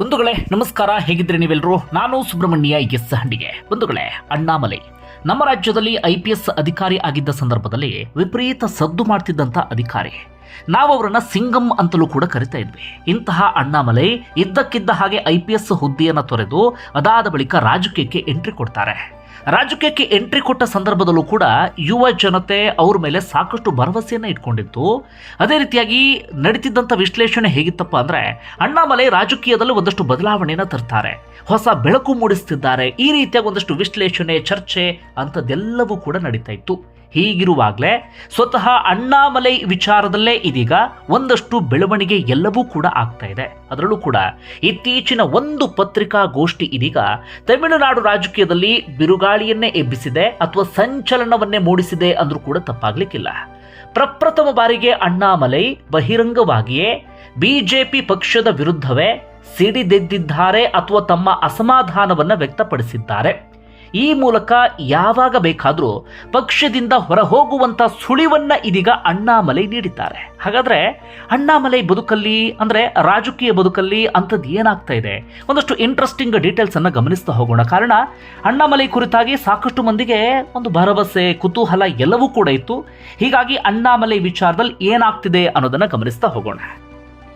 ಬಂಧುಗಳೇ, ನಮಸ್ಕಾರ. ಹೇಗಿದ್ರೆ ನೀವೆಲ್ಲರೂ ನಾನು ಸುಬ್ರಹ್ಮಣ್ಯ, ಎಸ್ ಹಂಡಿಗೆ. ಬಂಧುಗಳೇ, ಅಣ್ಣಾಮಲೈ. ನಮ್ಮ ರಾಜ್ಯದಲ್ಲಿ ಐ ಪಿ ಎಸ್ ಅಧಿಕಾರಿ ಆಗಿದ್ದ ಸಂದರ್ಭದಲ್ಲಿ ವಿಪರೀತ ಸದ್ದು ಮಾಡ್ತಿದ್ದಂಥ ಅಧಿಕಾರಿ. ನಾವು ಅವರನ್ನ ಸಿಂಗಂ ಅಂತಲೂ ಕೂಡ ಕರಿತಾ ಇದ್ವಿ. ಇಂತಹ ಅಣ್ಣಾಮಲೈ ಇದ್ದಕ್ಕಿದ್ದ ಹಾಗೆ ಐ ಪಿ ಎಸ್ ಹುದ್ದೆಯನ್ನು ತೊರೆದು ಅದಾದ ಬಳಿಕ ರಾಜಕೀಯಕ್ಕೆ ಎಂಟ್ರಿ ಕೊಡ್ತಾರೆ. ರಾಜಕೀಯಕ್ಕೆ ಎಂಟ್ರಿ ಕೊಟ್ಟ ಸಂದರ್ಭದಲ್ಲೂ ಕೂಡ ಯುವ ಜನತೆ ಅವ್ರ ಮೇಲೆ ಸಾಕಷ್ಟು ಭರವಸೆಯನ್ನು ಇಟ್ಕೊಂಡಿತ್ತು. ಅದೇ ರೀತಿಯಾಗಿ ನಡೀತಿದ್ದಂಥ ವಿಶ್ಲೇಷಣೆ ಹೇಗಿತ್ತಪ್ಪ ಅಂದರೆ ಅಣ್ಣಾಮಲೆ ರಾಜಕೀಯದಲ್ಲಿ ಒಂದಷ್ಟು ಬದಲಾವಣೆಯನ್ನು ತರ್ತಾರೆ. ಹೊಸ ಬೆಳಕು ಮೂಡಿಸ್ತಿದ್ದಾರೆ. ಈ ರೀತಿಯಾಗಿ ಒಂದಷ್ಟು ವಿಶ್ಲೇಷಣೆ, ಚರ್ಚೆ ಅಂಥದ್ದೆಲ್ಲವೂ ಕೂಡ ನಡೀತಾ ಇತ್ತು. ಹೀಗಿರುವಾಗಲೇ ಸ್ವತಃ ಅಣ್ಣಾಮಲೈ ವಿಚಾರದಲ್ಲೇ ಇದೀಗ ಒಂದಷ್ಟು ಬೆಳವಣಿಗೆ ಎಲ್ಲವೂ ಕೂಡ ಆಗ್ತಾ ಇದೆ. ಅದರಲ್ಲೂ ಕೂಡ ಇತ್ತೀಚಿನ ಒಂದು ಪತ್ರಿಕಾಗೋಷ್ಠಿ ಇದೀಗ ತಮಿಳುನಾಡು ರಾಜಕೀಯದಲ್ಲಿ ಬಿರುಗಾಳಿಯನ್ನೇ ಎಬ್ಬಿಸಿದೆ ಅಥವಾ ಸಂಚಲನವನ್ನೇ ಮೂಡಿಸಿದೆ ಅಂದ್ರೂ ಕೂಡ ತಪ್ಪಾಗ್ಲಿಕ್ಕಿಲ್ಲ. ಪ್ರಪ್ರಥಮ ಬಾರಿಗೆ ಅಣ್ಣಾಮಲೈ ಬಹಿರಂಗವಾಗಿಯೇ ಬಿಜೆಪಿ ಪಕ್ಷದ ವಿರುದ್ಧವೇ ಸಿಡಿದೆದ್ದಿದ್ದಾರೆ ಅಥವಾ ತಮ್ಮ ಅಸಮಾಧಾನವನ್ನು ವ್ಯಕ್ತಪಡಿಸಿದ್ದಾರೆ. ಈ ಮೂಲಕ ಯಾವಾಗ ಬೇಕಾದರೂ ಪಕ್ಷದಿಂದ ಹೊರಹೋಗುವಂತ ಸುಳಿವನ್ನ ಇದೀಗ ಅಣ್ಣಾಮಲೈ ನೀಡಿದ್ದಾರೆ. ಹಾಗಾದ್ರೆ ಅಣ್ಣಾಮಲೈ ಬದುಕಲ್ಲಿ ಅಂದ್ರೆ ರಾಜಕೀಯ ಬದುಕಲ್ಲಿ ಅಂಥದ್ದು ಏನಾಗ್ತಾ ಇದೆ? ಒಂದಷ್ಟು ಇಂಟ್ರೆಸ್ಟಿಂಗ್ ಡೀಟೇಲ್ಸ್ ಅನ್ನ ಗಮನಿಸ್ತಾ ಹೋಗೋಣ. ಕಾರಣ ಅಣ್ಣಾಮಲೈ ಕುರಿತಾಗಿ ಸಾಕಷ್ಟು ಮಂದಿಗೆ ಒಂದು ಭರವಸೆ, ಕುತೂಹಲ ಎಲ್ಲವೂ ಕೂಡ ಇತ್ತು. ಹೀಗಾಗಿ ಅಣ್ಣಾಮಲೈ ವಿಚಾರದಲ್ಲಿ ಏನಾಗ್ತಿದೆ ಅನ್ನೋದನ್ನ ಗಮನಿಸ್ತಾ ಹೋಗೋಣ.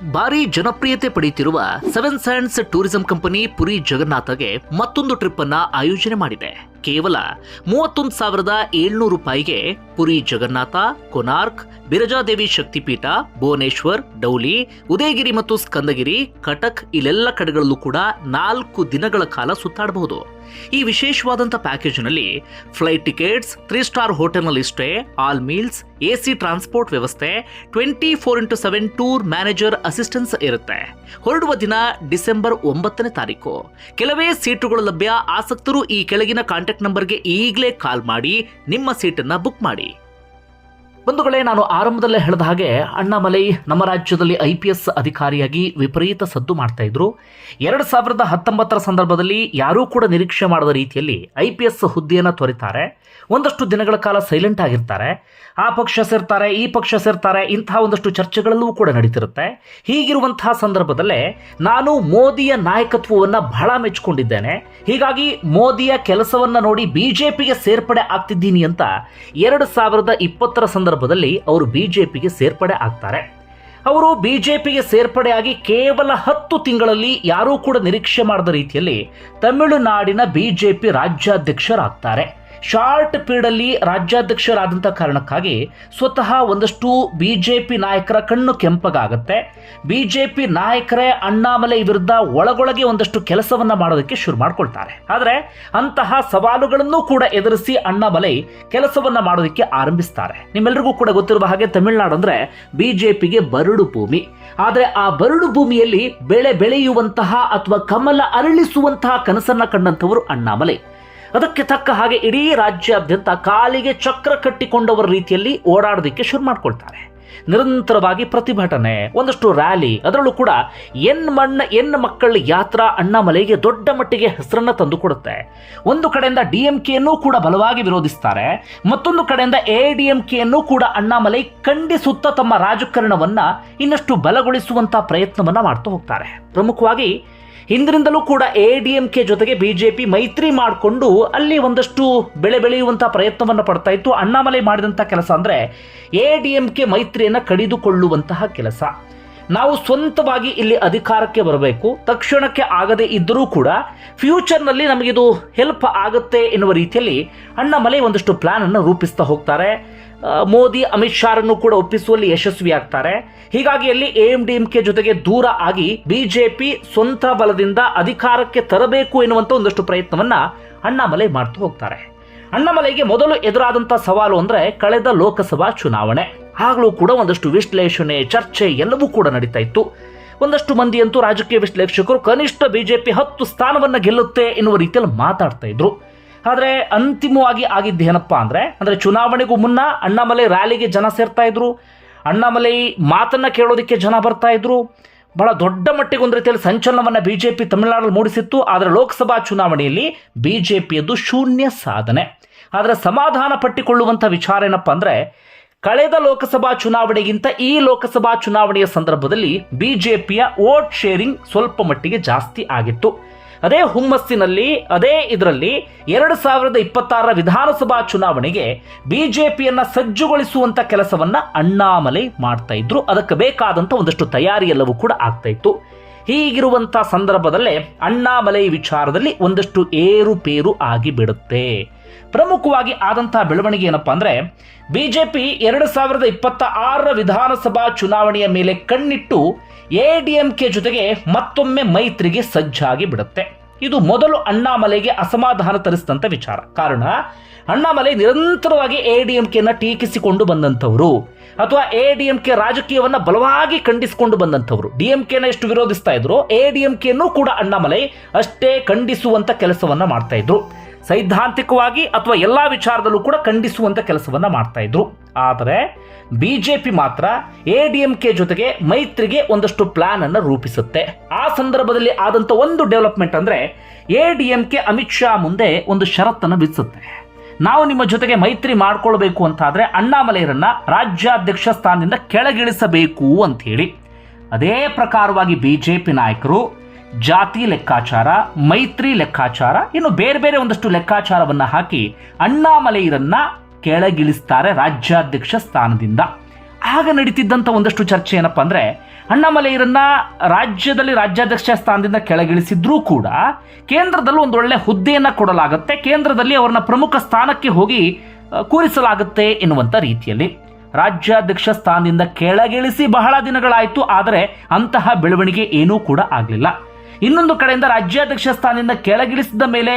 ಭಾರಿ ಜನಪ್ರಿಯತೆ ಪಡೆಯುತ್ತಿರುವ Seven Sands tourism company Puri ಜಗನ್ನಾಥಗೆ ಮತ್ತೊಂದು ಟ್ರಿಪ್ ಅನ್ನ ಆಯೋಜನೆ ಮಾಡಿದೆ. ಕೇವಲ ಮೂವತ್ತೊಂದು ಸಾವಿರದ ಏಳ್ನೂರು ರೂಪಾಯಿಗೆ ಪುರಿ ಜಗನ್ನಾಥ, ಕೊನಾರ್ಕ್ ಬಿರಜಾದೇವಿ ಶಕ್ತಿಪೀಠ, ಭುವನೇಶ್ವರ್, ಡೌಲಿ, ಉದಯಗಿರಿ ಮತ್ತು ಸ್ಕಂದಗಿರಿ, ಕಟಕ್ ಇಲ್ಲೆಲ್ಲ ಕಡೆಗಳಲ್ಲೂ ಕೂಡ ನಾಲ್ಕು ದಿನಗಳ ಕಾಲ ಸುತ್ತಾಡಬಹುದು. ಈ ವಿಶೇಷವಾದಂಥ ಪ್ಯಾಕೇಜ್ನಲ್ಲಿ ಫ್ಲೈಟ್ ಟಿಕೆಟ್ಸ್ ತ್ರೀ ಸ್ಟಾರ್ ಹೋಟೆಲ್ನಲ್ಲಿ stay all meals A C transport ವ್ಯವಸ್ಥೆ twenty four into seven tour manager assistance ಇರುತ್ತೆ. ಹೊರಡುವ ದಿನ ಡಿಸೆಂಬರ್ ಒಂಬತ್ತನೇ ತಾರೀಕು. ಕೆಲವೇ ಸೀಟುಗಳು ಲಭ್ಯ ಆಸಕ್ತರು ಈ ಕೆಳಗಿನ ಕಾಂಟ್ಯಾಕ್ಟ್ ನಂಬರ್ಗೆ ಈಗಲೇ ಕಾಲ್ ಮಾಡಿ ನಿಮ್ಮ ಸೀಟನ್ನು ಬುಕ್ ಮಾಡಿ. ಬಂಧುಗಳೇ, ನಾನು ಆರಂಭದಲ್ಲೇ ಹೇಳಿದ ಹಾಗೆ ಅಣ್ಣಾಮಲೈ ನಮ್ಮ ರಾಜ್ಯದಲ್ಲಿ ಐ ಪಿ ಎಸ್ ಅಧಿಕಾರಿಯಾಗಿ ವಿಪರೀತ ಸದ್ದು ಮಾಡ್ತಾ ಇದ್ರು. ಎರಡು ಸಾವಿರದ ಹತ್ತೊಂಬತ್ತರ ಸಂದರ್ಭದಲ್ಲಿ ಯಾರೂ ಕೂಡ ನಿರೀಕ್ಷೆ ಮಾಡದ ರೀತಿಯಲ್ಲಿ ಐ ಪಿ ಎಸ್ ಹುದ್ದೆಯನ್ನು ತೊರೆತಾರೆ. ಒಂದಷ್ಟು ದಿನಗಳ ಕಾಲ ಸೈಲೆಂಟ್ ಆಗಿರ್ತಾರೆ. ಆ ಪಕ್ಷ ಸೇರ್ತಾರೆ, ಈ ಪಕ್ಷ ಸೇರ್ತಾರೆ, ಇಂತಹ ಒಂದಷ್ಟು ಚರ್ಚೆಗಳಲ್ಲೂ ಕೂಡ ನಡೀತಿರುತ್ತೆ. ಹೀಗಿರುವಂತಹ ಸಂದರ್ಭದಲ್ಲೇ ನಾನು ಮೋದಿಯ ನಾಯಕತ್ವವನ್ನು ಬಹಳ ಮೆಚ್ಚಿಕೊಂಡಿದ್ದೇನೆ. ಹೀಗಾಗಿ ಮೋದಿಯ ಕೆಲಸವನ್ನ ನೋಡಿ ಬಿಜೆಪಿಗೆ ಸೇರ್ಪಡೆ ಆಗ್ತಿದ್ದೀನಿ ಅಂತ ಎರಡು ಸಾವಿರದ ಇಪ್ಪತ್ತರ ಸಂದರ್ಭದಲ್ಲಿ ಅವರು ಬಿಜೆಪಿಗೆ ಸೇರ್ಪಡೆ ಆಗ್ತಾರೆ. ಅವರು ಬಿಜೆಪಿಗೆ ಸೇರ್ಪಡೆಯಾಗಿ ಕೇವಲ ಹತ್ತು ತಿಂಗಳಲ್ಲಿ ಯಾರೂ ಕೂಡ ನಿರೀಕ್ಷೆ ಮಾಡದ ರೀತಿಯಲ್ಲಿ ತಮಿಳುನಾಡಿನ ಬಿಜೆಪಿ ರಾಜ್ಯಾಧ್ಯಕ್ಷರಾಗ್ತಾರೆ. ಶಾರ್ಟ್ ಪೀರಿಯಡಲ್ಲಿ ರಾಜ್ಯಾಧ್ಯಕ್ಷರಾದಂಥ ಕಾರಣಕ್ಕಾಗಿ ಸ್ವತಃ ಒಂದಷ್ಟು ಬಿಜೆಪಿ ನಾಯಕರ ಕಣ್ಣು ಕೆಂಪಗಾಗತ್ತೆ. ಬಿಜೆಪಿ ನಾಯಕರೇ ಅಣ್ಣಾಮಲೆ ವಿರುದ್ಧ ಒಳಗೊಳಗೆ ಒಂದಷ್ಟು ಕೆಲಸವನ್ನ ಮಾಡೋದಕ್ಕೆ ಶುರು ಮಾಡ್ಕೊಳ್ತಾರೆ. ಆದರೆ ಅಂತಹ ಸವಾಲುಗಳನ್ನು ಕೂಡ ಎದುರಿಸಿ ಅಣ್ಣಾಮಲೈ ಕೆಲಸವನ್ನ ಮಾಡೋದಕ್ಕೆ ಆರಂಭಿಸ್ತಾರೆ. ನಿಮ್ಮೆಲ್ಲರಿಗೂ ಕೂಡ ಗೊತ್ತಿರುವ ಹಾಗೆ ತಮಿಳುನಾಡು ಅಂದ್ರೆ ಬಿಜೆಪಿಗೆ ಬರಡು ಭೂಮಿ. ಆದರೆ ಆ ಬರಡು ಭೂಮಿಯಲ್ಲಿ ಬೆಳೆ ಬೆಳೆಯುವಂತಹ ಅಥವಾ ಕಮಲ ಅರಳಿಸುವಂತಹ ಕನಸನ್ನ ಕಂಡಂಥವರು ಅಣ್ಣಾಮಲೈ. ಅದಕ್ಕೆ ತಕ್ಕ ಹಾಗೆ ಇಡೀ ರಾಜ್ಯಾದ್ಯಂತ ಕಾಲಿಗೆ ಚಕ್ರ ಕಟ್ಟಿಕೊಂಡವರ ರೀತಿಯಲ್ಲಿ ಓಡಾಡೋದಕ್ಕೆ ಶುರು ಮಾಡ್ಕೊಳ್ತಾರೆ. ನಿರಂತರವಾಗಿ ಪ್ರತಿಭಟನೆ, ಒಂದಷ್ಟು ರ್ಯಾಲಿ, ಅದರಲ್ಲೂ ಕೂಡ ಎನ್ ಮಣ್ಣ ಎನ್ ಮಕ್ಕಳ ಯಾತ್ರಾ ಅಣ್ಣಾಮಲೈಗೆ ದೊಡ್ಡ ಮಟ್ಟಿಗೆ ಹೆಸರನ್ನ ತಂದುಕೊಡುತ್ತೆ ಒಂದು ಕಡೆಯಿಂದ ಡಿ ಎಂ ಕೆಯನ್ನು ಕೂಡ ಬಲವಾಗಿ ವಿರೋಧಿಸ್ತಾರೆ, ಮತ್ತೊಂದು ಕಡೆಯಿಂದ ಎ ಡಿ ಎಂ ಕೆಯನ್ನು ಕೂಡ ಅಣ್ಣಾಮಲೈ ಖಂಡಿಸುತ್ತಾ ತಮ್ಮ ರಾಜಕಾರಣವನ್ನು ಇನ್ನಷ್ಟು ಬಲಗೊಳಿಸುವಂತಹ ಪ್ರಯತ್ನವನ್ನ ಮಾಡ್ತಾ ಹೋಗ್ತಾರೆ. ಪ್ರಮುಖವಾಗಿ ಹಿಂದಿನಿಂದಲೂ ಕೂಡ ಎ ಡಿ ಎಂ ಕೆ ಜೊತೆಗೆ ಬಿಜೆಪಿ ಮೈತ್ರಿ ಮಾಡಿಕೊಂಡು ಅಲ್ಲಿ ಒಂದಷ್ಟು ಬೆಳೆ ಬೆಳೆಯುವಂತಹ ಪ್ರಯತ್ನವನ್ನು ಪಡ್ತಾ ಇತ್ತು. ಅಣ್ಣಾಮಲೈ ಮಾಡಿದಂತಹ ಕೆಲಸ ಅಂದ್ರೆ ಎ ಡಿ ಎಂ ಕೆ ಮೈತ್ರಿಯನ್ನು ಕಡಿದುಕೊಳ್ಳುವಂತಹ ಕೆಲಸ. ನಾವು ಸ್ವಂತವಾಗಿ ಇಲ್ಲಿ ಅಧಿಕಾರಕ್ಕೆ ಬರಬೇಕು. ತಕ್ಷಣಕ್ಕೆ ಆಗದೆ ಇದ್ದರೂ ಕೂಡ ಫ್ಯೂಚರ್ನಲ್ಲಿ ನಮಗಿದು ಹೆಲ್ಪ್ ಆಗುತ್ತೆ ಎನ್ನುವ ರೀತಿಯಲ್ಲಿ ಅಣ್ಣಾಮಲೈ ಒಂದಷ್ಟು ಪ್ಲಾನ್ ಅನ್ನು ರೂಪಿಸ್ತಾ ಹೋಗ್ತಾರೆ. ಮೋದಿ, ಅಮಿತ್ ಶಾರನ್ನು ಕೂಡ ಒಪ್ಪಿಸುವಲ್ಲಿ ಯಶಸ್ವಿಯಾಗ್ತಾರೆ. ಹೀಗಾಗಿ ಅಲ್ಲಿ ಎ ಡಿ ಎಂ ಕೆ ಜೊತೆಗೆ ದೂರ ಆಗಿ ಬಿಜೆಪಿ ಸ್ವಂತ ಬಲದಿಂದ ಅಧಿಕಾರಕ್ಕೆ ತರಬೇಕು ಎನ್ನುವಂಥ ಒಂದಷ್ಟು ಪ್ರಯತ್ನವನ್ನ ಅಣ್ಣಾಮಲೈ ಮಾಡ್ತಾ ಹೋಗ್ತಾರೆ. ಅಣ್ಣಾಮಲೈಗೆ ಮೊದಲು ಎದುರಾದಂಥ ಸವಾಲು ಅಂದ್ರೆ ಕಳೆದ ಲೋಕಸಭಾ ಚುನಾವಣೆ. ಆಗಲೂ ಕೂಡ ಒಂದಷ್ಟು ವಿಶ್ಲೇಷಣೆ, ಚರ್ಚೆ ಎಲ್ಲವೂ ಕೂಡ ನಡೀತಾ ಇತ್ತು. ಒಂದಷ್ಟು ಮಂದಿಯಂತೂ ರಾಜಕೀಯ ವಿಶ್ಲೇಷಕರು ಕನಿಷ್ಠ ಬಿಜೆಪಿ ಹತ್ತು ಸ್ಥಾನವನ್ನ ಗೆಲ್ಲುತ್ತೆ ಎನ್ನುವ ರೀತಿಯಲ್ಲಿ ಮಾತಾಡ್ತಾ ಇದ್ರು. ಆದರೆ ಅಂತಿಮವಾಗಿ ಆಗಿದ್ದೇನಪ್ಪ ಅಂದ್ರೆ ಅಂದ್ರೆ ಚುನಾವಣೆಗೂ ಮುನ್ನ ಅಣ್ಣಾಮಲೈ ರ್ಯಾಲಿಗೆ ಜನ ಸೇರ್ತಾ ಇದ್ರು. ಅಣ್ಣಾಮಲೈ ಮಾತನ್ನ ಕೇಳೋದಕ್ಕೆ ಜನ ಬರ್ತಾ ಇದ್ರು. ಬಹಳ ದೊಡ್ಡ ಮಟ್ಟಿಗೆ ಒಂದು ರೀತಿಯಲ್ಲಿ ಸಂಚಲನವನ್ನ ಬಿಜೆಪಿ ತಮಿಳುನಾಡಲ್ಲಿ ಮೂಡಿಸಿತ್ತು. ಆದರೆ ಲೋಕಸಭಾ ಚುನಾವಣೆಯಲ್ಲಿ ಬಿಜೆಪಿಯದ್ದು ಶೂನ್ಯ ಸಾಧನೆ. ಆದರೆ ಸಮಾಧಾನ ಪಟ್ಟಿಕೊಳ್ಳುವಂಥ ವಿಚಾರ ಏನಪ್ಪ ಅಂದ್ರೆ, ಕಳೆದ ಲೋಕಸಭಾ ಚುನಾವಣೆಗಿಂತ ಈ ಲೋಕಸಭಾ ಚುನಾವಣೆಯ ಸಂದರ್ಭದಲ್ಲಿ ಬಿಜೆಪಿಯ ವೋಟ್ ಶೇರಿಂಗ್ ಸ್ವಲ್ಪ ಮಟ್ಟಿಗೆ ಜಾಸ್ತಿ ಆಗಿತ್ತು. ಅದೇ ಹುಮ್ಮಸ್ಸಿನಲ್ಲಿ, ಅದೇ ಇದರಲ್ಲಿ ಎರಡು ಸಾವಿರದ ಇಪ್ಪತ್ತಾರರ ವಿಧಾನಸಭಾ ಚುನಾವಣೆಗೆ ಬಿಜೆಪಿಯನ್ನ ಸಜ್ಜುಗೊಳಿಸುವಂತ ಕೆಲಸವನ್ನ ಅಣ್ಣಾಮಲೈ ಮಾಡ್ತಾ ಇದ್ರು. ಅದಕ್ಕೆ ಬೇಕಾದಂತ ಒಂದಷ್ಟು ತಯಾರಿ ಎಲ್ಲವೂ ಕೂಡ ಆಗ್ತಾ ಇತ್ತು. ಹೀಗಿರುವಂತ ಸಂದರ್ಭದಲ್ಲೇ ಅಣ್ಣಾಮಲೈ ವಿಚಾರದಲ್ಲಿ ಒಂದಷ್ಟು ಏರುಪೇರು ಆಗಿ ಬಿಡುತ್ತೆ. ಪ್ರಮುಖವಾಗಿ ಆದಂತಹ ಬೆಳವಣಿಗೆ ಏನಪ್ಪಾ ಅಂದ್ರೆ ಬಿಜೆಪಿ ಎರಡು ಸಾವಿರದ ಇಪ್ಪತ್ತ ಆರರ ವಿಧಾನಸಭಾ ಚುನಾವಣೆಯ ಮೇಲೆ ಕಣ್ಣಿಟ್ಟು ಎಡಿಎಂಕೆ ಜೊತೆಗೆ ಮತ್ತೊಮ್ಮೆ ಮೈತ್ರಿಗೆ ಸಜ್ಜಾಗಿ ಬಿಡುತ್ತೆ. ಇದು ಮೊದಲು ಅಣ್ಣಾಮಲೆಗೆ ಅಸಮಾಧಾನ ತರಿಸಿದಂತ ವಿಚಾರ. ಕಾರಣ, ಅಣ್ಣಾಮಲೈ ನಿರಂತರವಾಗಿ ಎಡಿಎಂಕೆನ ಟೀಕಿಸಿಕೊಂಡು ಬಂದಂಥವರು, ಅಥವಾ ಎಡಿಎಂಕೆ ರಾಜಕೀಯವನ್ನ ಬಲವಾಗಿ ಖಂಡಿಸಿಕೊಂಡು ಬಂದಂಥವ್ರು. ಡಿಎಂಕೆನ ಎಷ್ಟು ವಿರೋಧಿಸ್ತಾ ಇದ್ರು ಎಡಿಎಂಕೆಯನ್ನು ಕೂಡ ಅಣ್ಣಾಮಲೈ ಅಷ್ಟೇ ಖಂಡಿಸುವಂತ ಕೆಲಸವನ್ನ ಮಾಡ್ತಾ ಇದ್ರು. ಸೈದ್ಧಾಂತಿಕವಾಗಿ ಅಥವಾ ಎಲ್ಲ ವಿಚಾರದಲ್ಲೂ ಕೂಡ ಖಂಡಿಸುವಂಥ ಕೆಲಸವನ್ನು ಮಾಡ್ತಾ ಇದ್ರು. ಆದರೆ ಪಿ ಮಾತ್ರ ಎ ಡಿ ಎಂ ಕೆ ಜೊತೆಗೆ ಮೈತ್ರಿಗೆ ಒಂದಷ್ಟು ಪ್ಲಾನ್ ಅನ್ನು ರೂಪಿಸುತ್ತೆ. ಆ ಸಂದರ್ಭದಲ್ಲಿ ಆದಂಥ ಒಂದು ಡೆವಲಪ್ಮೆಂಟ್ ಅಂದರೆ A D M K Amit Shah ಮುಂದೆ ಒಂದು ಷರತ್ತನ್ನು ಬಿಡಿಸುತ್ತೆ ನಾವು ನಿಮ್ಮ ಜೊತೆಗೆ ಮೈತ್ರಿ ಮಾಡ್ಕೊಳ್ಬೇಕು ಅಂತಾದರೆ ಅಣ್ಣಾಮಲೈರನ್ನ ರಾಜ್ಯಾಧ್ಯಕ್ಷ ಸ್ಥಾನದಿಂದ ಕೆಳಗಿಳಿಸಬೇಕು ಅಂತ ಹೇಳಿ. ಅದೇ ಪ್ರಕಾರವಾಗಿ ಬಿ ಜೆ ಪಿ ನಾಯಕರು ಜಾತಿ ಲೆಕ್ಕಾಚಾರ, ಮೈತ್ರಿ ಲೆಕ್ಕಾಚಾರ, ಇನ್ನು ಬೇರೆ ಬೇರೆ ಒಂದಷ್ಟು ಲೆಕ್ಕಾಚಾರವನ್ನು ಹಾಕಿ ಅಣ್ಣಾಮಲೈರನ್ನ ಕೆಳಗಿಳಿಸ್ತಾರೆ ರಾಜ್ಯಾಧ್ಯಕ್ಷ ಸ್ಥಾನದಿಂದ. ಆಗ ನಡೀತಿದ್ದಂಥ ಒಂದಷ್ಟು ಚರ್ಚೆ ಏನಪ್ಪ ಅಂದರೆ, ಅಣ್ಣಾಮಲೈರನ್ನ ರಾಜ್ಯದಲ್ಲಿ ರಾಜ್ಯಾಧ್ಯಕ್ಷ ಸ್ಥಾನದಿಂದ ಕೆಳಗಿಳಿಸಿದ್ರೂ ಕೂಡ ಕೇಂದ್ರದಲ್ಲೂ ಒಂದು ಒಳ್ಳೆ ಹುದ್ದೆಯನ್ನು ಕೊಡಲಾಗುತ್ತೆ, ಕೇಂದ್ರದಲ್ಲಿ ಅವರನ್ನ ಪ್ರಮುಖ ಸ್ಥಾನಕ್ಕೆ ಹೋಗಿ ಕೂರಿಸಲಾಗುತ್ತೆ ಎನ್ನುವಂಥ ರೀತಿಯಲ್ಲಿ. ರಾಜ್ಯಾಧ್ಯಕ್ಷ ಸ್ಥಾನದಿಂದ ಕೆಳಗಿಳಿಸಿ ಬಹಳ ದಿನಗಳಾಯಿತು, ಆದರೆ ಅಂತಹ ಬೆಳವಣಿಗೆ ಏನೂ ಕೂಡ ಆಗಲಿಲ್ಲ. ಇನ್ನೊಂದು ಕಡೆಯಿಂದ ರಾಜ್ಯಾಧ್ಯಕ್ಷ ಸ್ಥಾನದಿಂದ ಕೆಳಗಿಳಿಸಿದ ಮೇಲೆ,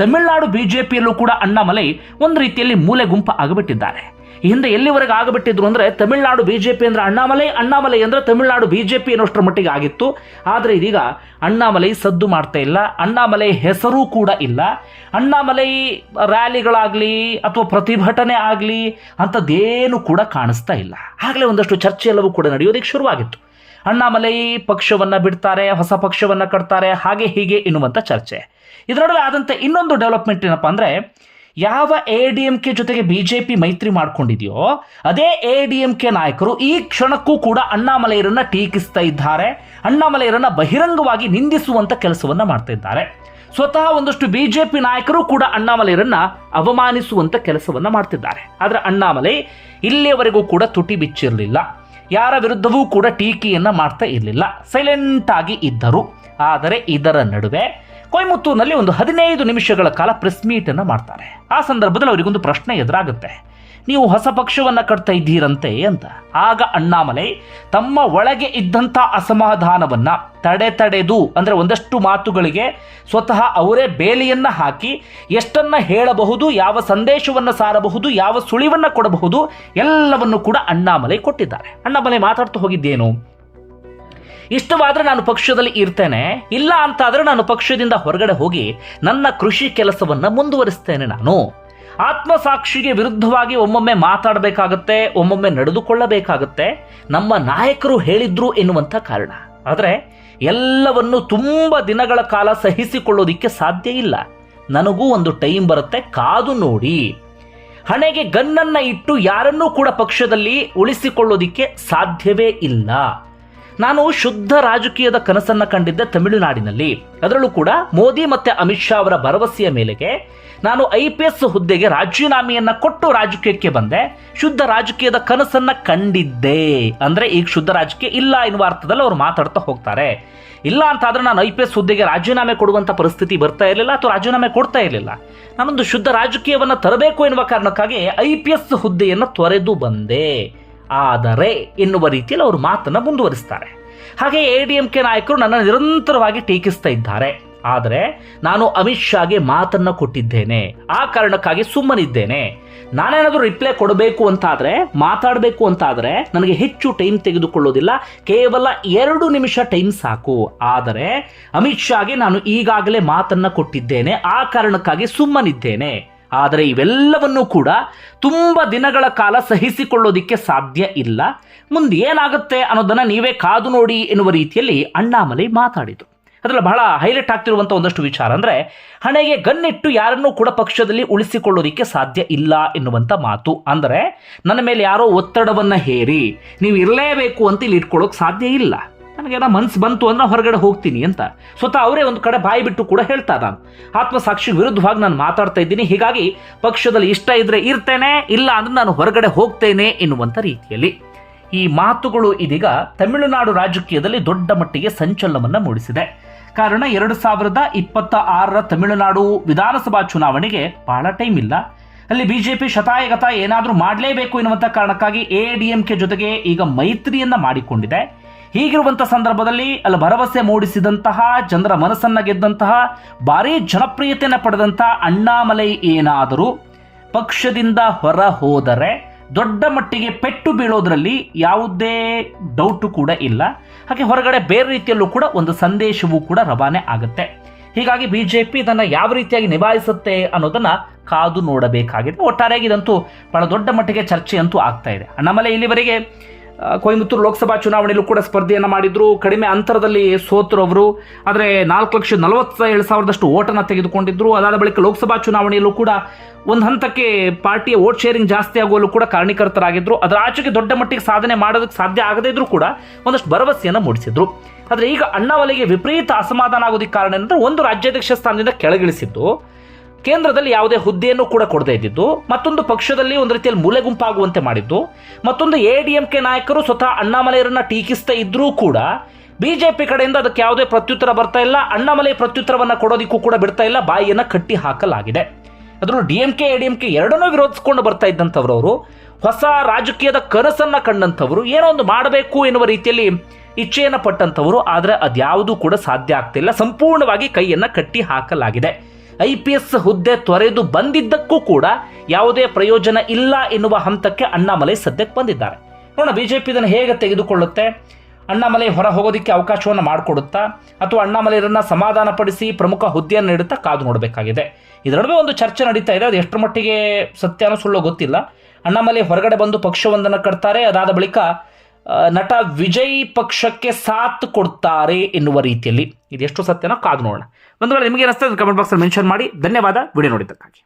ತಮಿಳುನಾಡು ಬಿಜೆಪಿಯಲ್ಲೂ ಕೂಡ ಅಣ್ಣಾಮಲೈ ಒಂದು ರೀತಿಯಲ್ಲಿ ಮೂಲೆ ಗುಂಪು ಆಗಿಬಿಟ್ಟಿದ್ದಾರೆ. ಹಿಂದೆ ಎಲ್ಲಿವರೆಗೆ ಆಗಿಬಿಟ್ಟಿದ್ರು ಅಂದರೆ ತಮಿಳುನಾಡು ಬಿಜೆಪಿ ಅಂದ್ರೆ ಅಣ್ಣಾಮಲೈ ಅಣ್ಣಾಮಲೈ ಅಂದ್ರೆ ತಮಿಳುನಾಡು ಬಿಜೆಪಿ ಅನ್ನೋಷ್ಟರ ಮಟ್ಟಿಗೆ ಆಗಿತ್ತು. ಆದರೆ ಇದೀಗ ಅಣ್ಣಾಮಲೈ ಸದ್ದು ಮಾಡ್ತಾ ಇಲ್ಲ. ಅಣ್ಣಾಮಲೈ ಹೆಸರು ಕೂಡ ಇಲ್ಲ. ಅಣ್ಣಾಮಲೈ ರ್ಯಾಲಿಗಳಾಗಲಿ ಅಥವಾ ಪ್ರತಿಭಟನೆ ಆಗಲಿ ಅಂಥದ್ದೇನು ಕೂಡ ಕಾಣಿಸ್ತಾ ಇಲ್ಲ. ಆಗಲೇ ಒಂದಷ್ಟು ಚರ್ಚೆ ಎಲ್ಲವೂ ಕೂಡ ನಡೆಯೋದಕ್ಕೆ ಶುರುವಾಗಿತ್ತು. ಅಣ್ಣಾಮಲೈ ಪಕ್ಷವನ್ನು ಬಿಡ್ತಾರೆ, ಹೊಸ ಪಕ್ಷವನ್ನು ಕಟ್ತಾರೆ, ಹಾಗೆ ಹೀಗೆ ಎನ್ನುವಂಥ ಚರ್ಚೆ. ಇದರ ನಡುವೆ ಆದಂಥ ಇನ್ನೊಂದು ಡೆವಲಪ್ಮೆಂಟ್ ಏನಪ್ಪ ಅಂದರೆ, ಯಾವ ಎ ಡಿ ಎಂ ಕೆ ಜೊತೆಗೆ ಬಿ ಜೆ ಪಿ ಮೈತ್ರಿ ಮಾಡ್ಕೊಂಡಿದೆಯೋ, ಅದೇ ಎ ಡಿ ಎಂ ಕೆ ನಾಯಕರು ಈ ಕ್ಷಣಕ್ಕೂ ಕೂಡ ಅಣ್ಣಾಮಲೈರನ್ನ ಟೀಕಿಸ್ತಾ ಇದ್ದಾರೆ ಅಣ್ಣಾಮಲೈರನ್ನ ಬಹಿರಂಗವಾಗಿ ನಿಂದಿಸುವಂತ ಕೆಲಸವನ್ನ ಮಾಡ್ತಾ ಇದ್ದಾರೆ. ಸ್ವತಃ ಒಂದಷ್ಟು ಬಿ ಜೆ ಪಿ ನಾಯಕರು ಕೂಡ ಅಣ್ಣಾಮಲೈರನ್ನ ಅವಮಾನಿಸುವಂತ ಕೆಲಸವನ್ನ ಮಾಡ್ತಿದ್ದಾರೆ. ಆದರೆ ಅಣ್ಣಾಮಲೈ ಇಲ್ಲಿಯವರೆಗೂ ಕೂಡ ತುಟಿ ಬಿಚ್ಚಿರಲಿಲ್ಲ. ಯಾರ ವಿರುದ್ಧವೂ ಕೂಡ ಟೀಕೆಯನ್ನು ಮಾಡ್ತಾ ಇರಲಿಲ್ಲ. ಸೈಲೆಂಟ್ ಆಗಿ ಇದ್ದರು. ಆದರೆ ಇದರ ನಡುವೆ ಕೊಯಮತ್ತೂರಿನಲ್ಲಿ ಒಂದು ಹದಿನೈದು ನಿಮಿಷಗಳ ಕಾಲ ಪ್ರೆಸ್ ಮೀಟನ್ನು ಮಾಡ್ತಾರೆ. ಆ ಸಂದರ್ಭದಲ್ಲಿ ಅವರಿಗೊಂದು ಪ್ರಶ್ನೆ ಎದುರಾಗುತ್ತೆ. ನೀವು ಹೊಸ ಪಕ್ಷವನ್ನು ಕಟ್ತಾ ಇದ್ದೀರಂತೆ ಅಂತ. ಆಗ ಅಣ್ಣಾಮಲೈ ತಮ್ಮ ಒಳಗೆ ಇದ್ದಂಥ ಅಸಮಾಧಾನವನ್ನು ತಡೆ ತಡೆದು, ಅಂದರೆ ಒಂದಷ್ಟು ಮಾತುಗಳಿಗೆ ಸ್ವತಃ ಅವರೇ ಬೇಲಿಯನ್ನು ಹಾಕಿ ಎಷ್ಟನ್ನು ಹೇಳಬಹುದು, ಯಾವ ಸಂದೇಶವನ್ನು ಸಾರಬಹುದು, ಯಾವ ಸುಳಿವನ್ನು ಕೊಡಬಹುದು, ಎಲ್ಲವನ್ನು ಕೂಡ ಅಣ್ಣಾಮಲೈ ಕೊಟ್ಟಿದ್ದಾರೆ. ಅಣ್ಣಾಮಲೈ ಮಾತಾಡ್ತಾ ಹೋಗಿದ್ದೇನು? ಇಷ್ಟವಾದರೆ ನಾನು ಪಕ್ಷದಲ್ಲಿ ಇರ್ತೇನೆ, ಇಲ್ಲ ಅಂತಾದರೆ ನಾನು ಪಕ್ಷದಿಂದ ಹೊರಗಡೆ ಹೋಗಿ ನನ್ನ ಕೃಷಿ ಕೆಲಸವನ್ನು ಮುಂದುವರಿಸ್ತೇನೆ ನಾನು. ಆತ್ಮಸಾಕ್ಷಿಗೆ ವಿರುದ್ಧವಾಗಿ ಒಮ್ಮೊಮ್ಮೆ ಮಾತಾಡಬೇಕಾಗತ್ತೆ, ಒಮ್ಮೊಮ್ಮೆ ನಡೆದುಕೊಳ್ಳಬೇಕಾಗತ್ತೆ. ನಮ್ಮ ನಾಯಕರು ಹೇಳಿದ್ರು ಎನ್ನುವಂಥ ಕಾರಣ. ಆದರೆ ಎಲ್ಲವನ್ನು ತುಂಬ ದಿನಗಳ ಕಾಲ ಸಹಿಸಿಕೊಳ್ಳೋದಿಕ್ಕೆ ಸಾಧ್ಯ ಇಲ್ಲ. ನನಗೂ ಒಂದು ಟೈಮ್ ಬರುತ್ತೆ, ಕಾದು ನೋಡಿ. ಹಣೆಗೆ ಗನ್ನನ್ನ ಇಟ್ಟು ಯಾರನ್ನೂ ಕೂಡ ಪಕ್ಷದಲ್ಲಿ ಉಳಿಸಿಕೊಳ್ಳೋದಿಕ್ಕೆ ಸಾಧ್ಯವೇ ಇಲ್ಲ. ನಾನು ಶುದ್ಧ ರಾಜಕೀಯದ ಕನಸನ್ನ ಕಂಡಿದ್ದೆ ತಮಿಳುನಾಡಿನಲ್ಲಿ. ಅದರಲ್ಲೂ ಕೂಡ ಮೋದಿ ಮತ್ತೆ ಅಮಿತ್ ಶಾ ಅವರ ಭರವಸೆಯ ಮೇಲೆಗೆ ನಾನು ಐ ಪಿ ಎಸ್ ಹುದ್ದೆಗೆ ರಾಜೀನಾಮೆಯನ್ನ ಕೊಟ್ಟು ರಾಜಕೀಯಕ್ಕೆ ಬಂದೆ. ಶುದ್ಧ ರಾಜಕೀಯದ ಕನಸನ್ನ ಕಂಡಿದ್ದೆ. ಅಂದ್ರೆ ಈಗ ಶುದ್ಧ ರಾಜಕೀಯ ಇಲ್ಲ ಎನ್ನುವ ಅರ್ಥದಲ್ಲಿ ಅವರು ಮಾತಾಡ್ತಾ ಹೋಗ್ತಾರೆ. ಇಲ್ಲ ಅಂತಾದ್ರೆ ನಾನು ಐ ಪಿ ಎಸ್ ಹುದ್ದೆಗೆ ರಾಜೀನಾಮೆ ಕೊಡುವಂತ ಪರಿಸ್ಥಿತಿ ಬರ್ತಾ ಇರಲಿಲ್ಲ ಅಥವಾ ರಾಜೀನಾಮೆ ಕೊಡ್ತಾ ಇರಲಿಲ್ಲ. ನಾನೊಂದು ಶುದ್ಧ ರಾಜಕೀಯವನ್ನ ತರಬೇಕು ಎನ್ನುವ ಕಾರಣಕ್ಕಾಗಿ ಐ ಪಿ ಎಸ್ ಹುದ್ದೆಯನ್ನು ತೊರೆದು ಬಂದೆ. ಆದರೆ ಎನ್ನುವ ರೀತಿಯಲ್ಲಿ ಅವರು ಮಾತನ್ನು ಮುಂದುವರಿಸ್ತಾರೆ. ಹಾಗೆ ಎ ಡಿ ಎಂ ಕೆ ನಾಯಕರು ನನ್ನ ನಿರಂತರವಾಗಿ ಟೀಕಿಸ್ತಾ ಇದ್ದಾರೆ. ಆದರೆ ನಾನು ಅಮಿತ್ ಶಾಗೆ ಮಾತನ್ನ ಕೊಟ್ಟಿದ್ದೇನೆ. ಆ ಕಾರಣಕ್ಕಾಗಿ ಸುಮ್ಮನಿದ್ದೇನೆ. ನಾನೇನಾದರೂ ರಿಪ್ಲೈ ಕೊಡಬೇಕು ಅಂತಾದರೆ, ಮಾತಾಡಬೇಕು ಅಂತಾದರೆ ನನಗೆ ಹೆಚ್ಚು ಟೈಮ್ ತೆಗೆದುಕೊಳ್ಳೋದಿಲ್ಲ. ಕೇವಲ ಎರಡು ನಿಮಿಷ ಟೈಮ್ ಸಾಕು. ಆದರೆ ಅಮಿತ್ ಶಾಗೆ ನಾನು ಈಗಾಗಲೇ ಮಾತನ್ನು ಕೊಟ್ಟಿದ್ದೇನೆ. ಆ ಕಾರಣಕ್ಕಾಗಿ ಸುಮ್ಮನಿದ್ದೇನೆ. ಆದರೆ ಇವೆಲ್ಲವನ್ನೂ ಕೂಡ ತುಂಬ ದಿನಗಳ ಕಾಲ ಸಹಿಸಿಕೊಳ್ಳೋದಿಕ್ಕೆ ಸಾಧ್ಯ ಇಲ್ಲ. ಮುಂದೆ ಏನಾಗುತ್ತೆ ಅನ್ನೋದನ್ನ ನೀವೇ ಕಾದು ನೋಡಿ ಎನ್ನುವ ರೀತಿಯಲ್ಲಿ ಅಣ್ಣಾಮಲೈ ಮಾತಾಡಿದರು. ಅದರಲ್ಲಿ ಬಹಳ ಹೈಲೈಟ್ ಆಗ್ತಿರುವಂಥ ಒಂದಷ್ಟು ವಿಚಾರ ಅಂದರೆ ಹಣೆಗೆ ಗನ್ನಿಟ್ಟು ಯಾರನ್ನೂ ಕೂಡ ಪಕ್ಷದಲ್ಲಿ ಉಳಿಸಿಕೊಳ್ಳೋದಕ್ಕೆ ಸಾಧ್ಯ ಇಲ್ಲ ಎನ್ನುವಂಥ ಮಾತು. ಅಂದರೆ ನನ್ನ ಮೇಲೆ ಯಾರೋ ಒತ್ತಡವನ್ನು ಹೇರಿ, ನೀವು ಇರಲೇಬೇಕು ಅಂತ ಇಲ್ಲಿ ಇಟ್ಕೊಳ್ಳೋಕೆ ಸಾಧ್ಯ ಇಲ್ಲ. ನನಗೇನೋ ಮನ್ಸು ಬಂತು ಅಂದ್ರೆ ಹೊರಗಡೆ ಹೋಗ್ತೀನಿ ಅಂತ. ಸ್ವತಃ ಅವರೇ ಒಂದು ಕಡೆ ಬಾಯಿ ಬಿಟ್ಟು ಕೂಡ ಹೇಳ್ತಾ ನಾನು ಆತ್ಮಸಾಕ್ಷಿ ವಿರುದ್ಧವಾಗಿ ನಾನು ಮಾತಾಡ್ತಾ ಇದ್ದೀನಿ. ಹೀಗಾಗಿ ಪಕ್ಷದಲ್ಲಿ ಇಷ್ಟ ಇದ್ರೆ ಇರ್ತೇನೆ, ಇಲ್ಲ ಅಂದ್ರೆ ನಾನು ಹೊರಗಡೆ ಹೋಗ್ತೇನೆ ಎನ್ನುವಂಥ ರೀತಿಯಲ್ಲಿ ಈ ಮಾತುಗಳು ಇದೀಗ ತಮಿಳುನಾಡು ರಾಜಕೀಯದಲ್ಲಿ ದೊಡ್ಡ ಮಟ್ಟಿಗೆ ಸಂಚಲನವನ್ನು ಮೂಡಿಸಿದೆ. ಕಾರಣ ಎರಡು ಸಾವಿರದ ಇಪ್ಪತ್ತ ಆರರ ತಮಿಳುನಾಡು ವಿಧಾನಸಭಾ ಚುನಾವಣೆಗೆ ಬಹಳ ಟೈಮ್ ಇಲ್ಲ. ಅಲ್ಲಿ ಬಿಜೆಪಿ ಶತಾಯಗತ ಏನಾದರೂ ಮಾಡಲೇಬೇಕು ಎನ್ನುವಂಥ ಕಾರಣಕ್ಕಾಗಿ ಎ ಡಿ ಎಂ ಕೆ ಜೊತೆಗೆ ಈಗ ಮೈತ್ರಿಯನ್ನ ಮಾಡಿಕೊಂಡಿದೆ. ಹೀಗಿರುವಂಥ ಸಂದರ್ಭದಲ್ಲಿ ಅಲ್ಲಿ ಭರವಸೆ ಮೂಡಿಸಿದಂತಹ ಜನರ ಮನಸ್ಸನ್ನು ಗೆದ್ದಂತಹ, ಭಾರೀ ಜನಪ್ರಿಯತೆಯನ್ನು ಪಡೆದಂತಹ ಅಣ್ಣಾಮಲೈ ಏನಾದರೂ ಪಕ್ಷದಿಂದ ಹೊರ ಹೋದರೆ, ದೊಡ್ಡ ಮಟ್ಟಿಗೆ ಪೆಟ್ಟು ಬೀಳೋದ್ರಲ್ಲಿ ಯಾವುದೇ ಡೌಟು ಕೂಡ ಇಲ್ಲ. ಹಾಗೆ ಹೊರಗಡೆ ಬೇರೆ ರೀತಿಯಲ್ಲೂ ಕೂಡ ಒಂದು ಸಂದೇಶವೂ ಕೂಡ ರವಾನೆ ಆಗುತ್ತೆ. ಹೀಗಾಗಿ ಬಿ ಜೆ ಪಿ ಇದನ್ನು ಯಾವ ರೀತಿಯಾಗಿ ನಿಭಾಯಿಸುತ್ತೆ ಅನ್ನೋದನ್ನು ಕಾದು ನೋಡಬೇಕಾಗಿದೆ. ಒಟ್ಟಾರೆಯಾಗಿ ಇದಂತೂ ಬಹಳ ದೊಡ್ಡ ಮಟ್ಟಿಗೆ ಚರ್ಚೆ ಅಂತೂ ಆಗ್ತಾ ಇದೆ. ಅಣ್ಣಾಮಲೆ ಇಲ್ಲಿವರೆಗೆ ಆ, ಕೊಯಮತ್ತೂರು ಲೋಕಸಭಾ ಚುನಾವಣೆಯಲ್ಲೂ ಕೂಡ ಸ್ಪರ್ಧೆಯನ್ನು ಮಾಡಿದ್ರು. ಕಡಿಮೆ ಅಂತರದಲ್ಲಿ ಸೋತರು ಅವರು. ಆದರೆ ನಾಲ್ಕು ಲಕ್ಷ ನಲವತ್ತೇಳು ಸಾವಿರದಷ್ಟು ಓಟನ್ನು ತೆಗೆದುಕೊಂಡಿದ್ರು. ಅದಾದ ಬಳಿಕ ಲೋಕಸಭಾ ಚುನಾವಣೆಯಲ್ಲೂ ಕೂಡ ಒಂದು ಹಂತಕ್ಕೆ ಪಾರ್ಟಿಯ ವೋಟ್ ಶೇರಿಂಗ್ ಜಾಸ್ತಿ ಆಗುವಲ್ಲೂ ಕೂಡ ಕಾರಣೀಕರ್ತರಾಗಿದ್ದರು ಅದರ ಆಚೆಗೆ ದೊಡ್ಡ ಮಟ್ಟಿಗೆ ಸಾಧನೆ ಮಾಡೋದಕ್ಕೆ ಸಾಧ್ಯ ಆಗದೇ ಇದ್ರೂ ಕೂಡ ಒಂದಷ್ಟು ಭರವಸೆಯನ್ನು ಮೂಡಿಸಿದ್ರು. ಆದರೆ ಈಗ ಅಣ್ಣಾವಲೆಗೆ ವಿಪರೀತ ಅಸಮಾಧಾನ ಆಗೋದಕ್ಕೆ ಕಾರಣ ಏನಂದ್ರೆ ಒಂದು ರಾಜ್ಯಾಧ್ಯಕ್ಷ ಸ್ಥಾನದಿಂದ ಕೆಳಗಿಳಿಸಿದ್ದು. ಕೇಂದ್ರದಲ್ಲಿ ಯಾವುದೇ ಹುದ್ದೆಯನ್ನು ಕೂಡ ಕೊಡದೇ ಇದ್ದಿದ್ದು, ಮತ್ತೊಂದು ಪಕ್ಷದಲ್ಲಿ ಒಂದು ರೀತಿಯಲ್ಲಿ ಮೂಲೆ ಗುಂಪಾಗುವಂತೆ ಮಾಡಿದ್ದು, ಮತ್ತೊಂದು ಎ ಡಿ ಎಂ ಕೆ ನಾಯಕರು ಸ್ವತಃ ಅಣ್ಣಾಮಲೆಯರನ್ನ ಟೀಕಿಸ್ತಾ ಇದ್ರೂ ಕೂಡ ಬಿಜೆಪಿ ಕಡೆಯಿಂದ ಅದಕ್ಕೆ ಯಾವುದೇ ಪ್ರತ್ಯುತ್ತರ ಬರ್ತಾ ಇಲ್ಲ, ಅಣ್ಣಾಮಲೆ ಪ್ರತ್ಯುತ್ತರವನ್ನು ಕೊಡೋದಿಕ್ಕೂ ಕೂಡ ಬಿಡ್ತಾ ಇಲ್ಲ, ಬಾಯಿಯನ್ನ ಕಟ್ಟಿ ಹಾಕಲಾಗಿದೆ. ಅದರಲ್ಲೂ D M K, A D K ಎರಡನ್ನೂ ವಿರೋಧಿಸಿಕೊಂಡು ಬರ್ತಾ ಇದ್ದಂಥವ್ರು ಹೊಸ ರಾಜಕೀಯದ ಕನಸನ್ನ ಕಂಡಂಥವ್ರು, ಏನೋ ಒಂದು ಮಾಡಬೇಕು ಎನ್ನುವ ರೀತಿಯಲ್ಲಿ ಇಚ್ಛೆಯನ್ನು ಪಟ್ಟಂಥವರು, ಆದರೆ ಅದ್ಯಾವುದೂ ಕೂಡ ಸಾಧ್ಯ ಆಗ್ತಿಲ್ಲ. ಸಂಪೂರ್ಣವಾಗಿ ಕೈಯನ್ನ ಕಟ್ಟಿ ಹಾಕಲಾಗಿದೆ. ಐ ಪಿ ಎಸ್ ಹುದ್ದೆ ತೊರೆದು ಬಂದಿದ್ದಕ್ಕೂ ಕೂಡ ಯಾವುದೇ ಪ್ರಯೋಜನ ಇಲ್ಲ ಎನ್ನುವ ಹಂತಕ್ಕೆ ಅಣ್ಣಾಮಲೈ ಸದ್ಯಕ್ಕೆ ಬಂದಿದ್ದಾರೆ. ನೋಡೋಣ, ಬಿಜೆಪಿ ಇದನ್ನು ಹೇಗೆ ತೆಗೆದುಕೊಳ್ಳುತ್ತೆ? ಅಣ್ಣಾಮಲೈ ಹೊರ ಹೋಗೋದಕ್ಕೆ ಅವಕಾಶವನ್ನು ಮಾಡಿಕೊಡುತ್ತಾ? ಅಥವಾ ಅಣ್ಣಾಮಲೈರನ್ನ ಸಮಾಧಾನಪಡಿಸಿ ಪ್ರಮುಖ ಹುದ್ದೆಯನ್ನು ನೀಡುತ್ತಾ ಕಾದು ನೋಡಬೇಕಾಗಿದೆ. ಇದರ ನಡುವೆ ಒಂದು ಚರ್ಚೆ ನಡೀತಾ ಇದೆ, ಅದು ಎಷ್ಟರ ಮಟ್ಟಿಗೆ ಸತ್ಯನೋ ಸುಳ್ಳೋ ಗೊತ್ತಿಲ್ಲ. ಅಣ್ಣಾಮಲೈ ಹೊರಗಡೆ ಬಂದು ಪಕ್ಷವೊಂದನ್ನು ಕಟ್ತಾರೆ, ಅದಾದ ಬಳಿಕ ನಟ ವಿಜಯ್ ಪಕ್ಷಕ್ಕೆ ಸಾಥ್ ಕೊಡ್ತಾರೆ ಎನ್ನುವ ರೀತಿಯಲ್ಲಿ. ಇದೆಷ್ಟು ಸತ್ಯನೋ ಕಾದು ನೋಡೋಣ. ಒಂದು ವೇಳೆ ನಿಮಗೆ ಅನಿಸ್ತದೆ ಕಮೆಂಟ್ ಬಾಕ್ಸಲ್ಲಿ ಮೆನ್ಷನ್ ಮಾಡಿ. ಧನ್ಯವಾದ. ವಿಡಿಯೋ ನೋಡಿದ್ದಕ್ಕಾಗಿ.